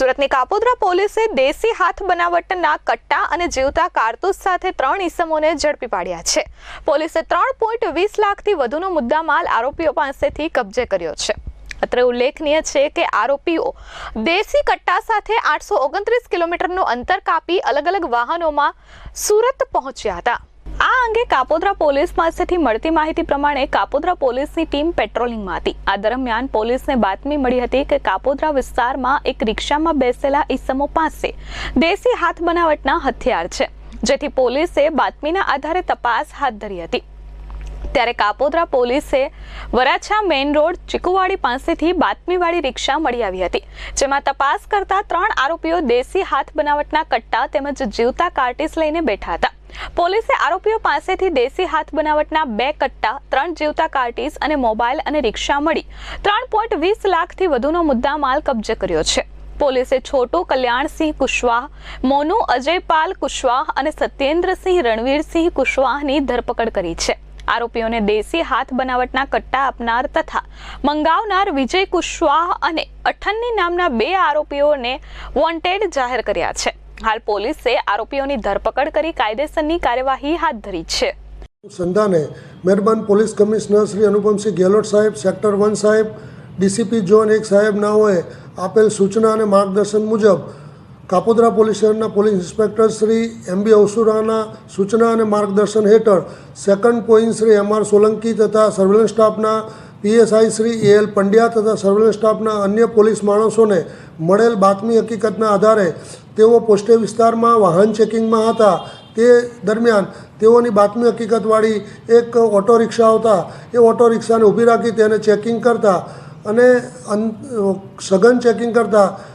સુરતની કાપોદ્રા પોલીસે દેશી હાથ બનાવટના કટ્ટા અને જીવતા કારતૂસ સાથે ત્રણ ઈસમોને ઝડપી પાડ્યા છે. પોલીસે ત્રણ પોઈન્ટ વીસ લાખથી વધુનો મુદ્દામાલ આરોપીઓ પાસેથી કબજે કર્યો છે. અત્રે ઉલ્લેખનીય છે કે આરોપીઓ દેશી કટ્ટા સાથે આઠસો ઓગણત્રીસ કિલોમીટરનું અંતર કાપી અલગ અલગ વાહનોમાં સુરત પહોંચ્યા હતા. આ અંગે કાપોદ્રા પોલીસ પાસેથી મળતી માહિતી પ્રમાણે કાપોદ્રા પોલીસની ટીમ પેટ્રોલિંગમાં હતી આ દરમિયાન પોલીસને બાતમી મળી હતી કે કાપોદ્રા વિસ્તારમાં એક રિક્ષામાં બેસેલા ઈસમો પાસે દેશી હાથ બનાવટના હથિયાર છે, જેથી પોલીસે બાતમીના આધારે તપાસ હાથ ધરી હતી. ત્યારે કાપોદ્રા પોલીસે વરાછા મેઇન રોડ ચીકુવાડી પાસેથી બાતમીવાળી રિક્ષા મળી આવી હતી, જેમાં તપાસ કરતા ત્રણ આરોપીઓ દેશી હાથ બનાવટના કટ્ટા તેમજ જીવતા કાર્ટિસ લઈને બેઠા હતા. પોલીસે આરોપીઓ પાસેથી દેશી હાથ બનાવટના બે કટ્ટા, ત્રણ જીવતા કાર્ટીસ અને મોબાઈલ અને રિક્ષા મળી. ત્રણ પોઈન્ટ વીસ લાખથી વધુનો મુદ્દામાલ કબજે કર્યો છે. પોલીસે છોટુ કલ્યાણસિંહ કુશવાહ, મોનુ અજયપાલ કુશવાહ અને સત્યેન્દ્રસિંહ રણવીરસિંહ કુશવાહની ધરપકડ કરી છે. આરોપીઓને દેશી હાથ બનાવટના કટ્ટા આપનાર તથા મંગાવનાર વિજય કુશવાહ અને અઠન્ની નામના બે આરોપીઓને વોન્ટેડ જાહેર કર્યા છે. હાલ પોલીસે આરોપીઓની ધરપકડ કરી કાયદેસરની કાર્યવાહી હાથ ધરી છે. સંધાને મહેરબાન પોલીસ કમિશનર શ્રી અનુપમસિંહ ગેહલોત સાહેબ, સેક્ટર વન સાહેબ, ડીસીપી ઝોન એક સાહેબ નાઓએ આપેલ સૂચના અને માર્ગદર્શન મુજબ કાપોદ્રા પોલીસ સ્ટેશનના police inspector Shri M B અવસુરાના સૂચના અને માર્ગદર્શન હેઠળ second point Shri M R Solanki તથા સર્વેલન્સ સ્ટાફના PSI Shri A L Pandya તથા સર્વેલન્સ સ્ટાફના અન્ય પોલીસ માણસોને મળેલ બાતમી હકીકતના આધારે તેઓ પોસ્ટે વિસ્તારમાં વાહન ચેકિંગમાં હતા. તે દરમિયાન તેઓની બાતમી હકીકતવાળી એક ઓટો રિક્ષા આવતા એ ઓટો રિક્ષાને ઊભી રાખી તેને ચેકિંગ કરતા અને સઘન ચેકિંગ કરતા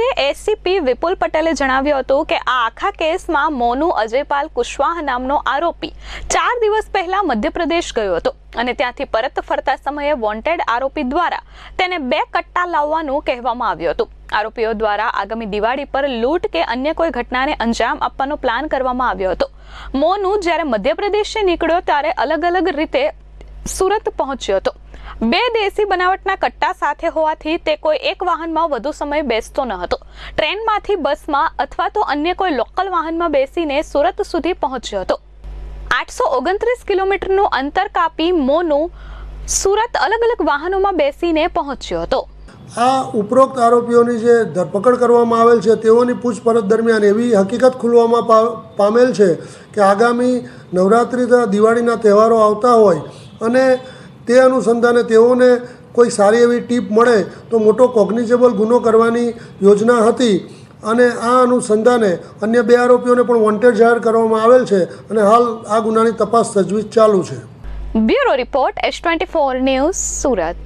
અંગે એસીપી વિપુલ પટેલે જણાવ્યું હતું કે આ આખા કેસમાં મોનુ અજયપાલ કુશવાહ નામનો આરોપી ચાર દિવસ પહેલા મધ્યપ્રદેશ ગયો હતો અને ત્યાંથી પરત ફરતા સમયે વોન્ટેડ આરોપી દ્વારા તેને બે કટ્ટા લાવવાનું કહેવામાં આવ્યું હતું. આરોપીઓ દ્વારા આગામી દિવાળી પર લૂંટ કે અન્ય કોઈ ઘટનાને અંજામ આપવાનો પ્લાન કરવામાં આવ્યો હતો. મોનુ જ્યારે મધ્યપ્રદેશથી નીકળ્યો ત્યારે અલગ અલગ રીતે સુરત પહોંચ્યો હતો. બે દેશી બનાવટના કટ્ટા સાથે હોવાથી તે કોઈ એક વાહનમાં વધુ સમય બેસતો ન હતો. ટ્રેનમાંથી, બસમાં અથવા તો અન્ય કોઈ લોકલ વાહનમાં બેસીને સુરત સુધી પહોંચ્યો હતો. આઠસો ઓગણત્રીસ કિલોમીટરનું અંતર કાપી મોનુ સુરત અલગ અલગ વાહનોમાં બેસીને પહોંચ્યો હતો. આ ઉપરોક્ત આરોપીઓની જે ધરપકડ કરવામાં આવેલ છે, તેઓની પૂછપરછ દરમિયાન એવી હકીકત ખુલવામાં પામેલ છે કે આગામી નવરાત્રિ તથા દિવાળીના તહેવારો આવતા હોય અને તે અનુસંધાને તેઓને કોઈ સારી એવી ટીપ મળે તો મોટો કોગ્નિઝેબલ ગુનો કરવાની યોજના હતી. અને આ અનુસંધાને અન્ય બે આરોપીઓને પણ વોન્ટેડ જાહેર કરવામાં આવેલ છે અને હાલ આ ગુનાની તપાસ તજવીજ ચાલુ છે. Bureau report S twenty four news Surat.